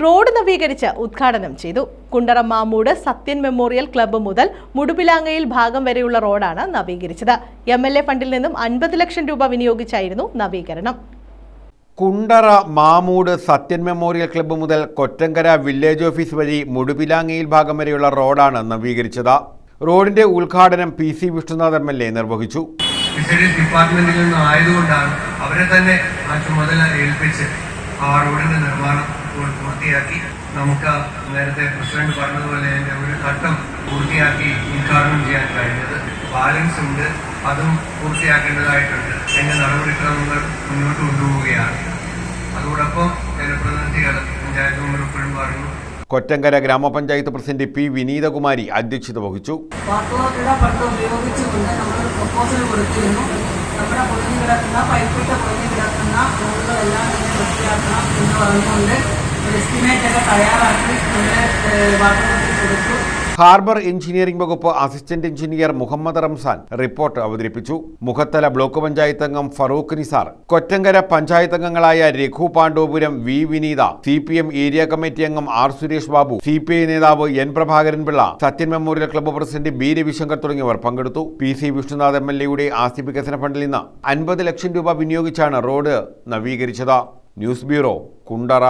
Road നവീകരിച്ച് ഉദ്ഘാടനം ചെയ്തു. കുണ്ടറ മാമൂട് സത്യൻ മെമ്മോറിയൽ ക്ലബ്ബ് മുതൽ മുടുപിലാങ്ങയിൽ ഭാഗം വരെയുള്ള റോഡാണ് നവീകരിച്ചത്. എം എൽ എ ഫണ്ടിൽ നിന്നും അൻപത് ലക്ഷം രൂപ വിനിയോഗിച്ചായിരുന്നു നവീകരണം. കുണ്ടറ മാമൂട് സത്യൻ മെമ്മോറിയൽ ക്ലബ്ബ് മുതൽ കൊറ്റങ്കര വില്ലേജ് ഓഫീസ് വഴി മുടുപിലാങ്ങയിൽ ഭാഗം വരെയുള്ള റോഡാണ് നവീകരിച്ചത്. റോഡിന്റെ ഉദ്ഘാടനം P C Vishnunath M L A നിർവഹിച്ചു. ഫിഷറീസ് ഡിപ്പാർട്ട്മെന്റിൽ നിന്നും ആയതുകൊണ്ടാണ് അവരെ തന്നെ ആ ചുമതല ഏൽപ്പിച്ച് ആ റോഡിന്റെ നിർമ്മാണം ഇപ്പോൾ പൂർത്തിയാക്കി. നമുക്ക് നേരത്തെ പ്രസിഡന്റ് പറഞ്ഞതുപോലെ അതിന്റെ ഒരു ഘട്ടം പൂർത്തിയാക്കി ഉദ്ഘാടനം ചെയ്യാൻ കഴിഞ്ഞത് ബാലൻസ് ഉണ്ട്. അതും പൂർത്തിയാക്കേണ്ടതായിട്ടുണ്ട്. എന്റെ നടപടിക്രമങ്ങൾ മുന്നോട്ട് കൊണ്ടുപോവുകയാണ്. അതോടൊപ്പം ജനപ്രതിനിധികൾ പഞ്ചായത്ത് മെമ്പർ എപ്പോഴും പറഞ്ഞു കൊറ്റങ്കര ഗ്രാമപഞ്ചായത്ത് പ്രസിഡന്റ് പി വിനീതകുമാരി അധ്യക്ഷത വഹിച്ചു. ഉപയോഗിച്ചുകൊണ്ട് നമ്മൾ പ്രപ്പോസൽ കൊടുത്തിരുന്നു. നമ്മുടെ പൊളിഞ്ഞു കിടക്കുന്ന പൈപ്പിട്ട പൊളിഞ്ഞു കിടക്കുന്ന റോഡുകളെല്ലാം തന്നെ വൃത്തിയാക്കണം എന്ന് പറഞ്ഞുകൊണ്ട് ഹാർബർ എഞ്ചിനീയറിംഗ് വകുപ്പ് assistant engineer Muhammad Ramzan report അവതരിപ്പിച്ചു. മുഖത്തല ബ്ലോക്ക് പഞ്ചായത്ത് അംഗം ഫറൂഖ് നിസാർ കൊറ്റങ്കര പഞ്ചായത്ത് അംഗങ്ങളായ Raghu Pandopuram V Vineetha C P M area committee അംഗം R Suresh Babu C P I നേതാവ് N Prabhakaran Pillai Sathyan memorial club president B Ravishankar തുടങ്ങിയവർ പങ്കെടുത്തു. P C Vishnunath M L എയുടെ ആസ്തി വികസന ഫണ്ടിൽ നിന്ന് അൻപത് ലക്ഷം രൂപ വിനിയോഗിച്ചാണ് റോഡ് നവീകരിച്ചത്. News bureau Kundara.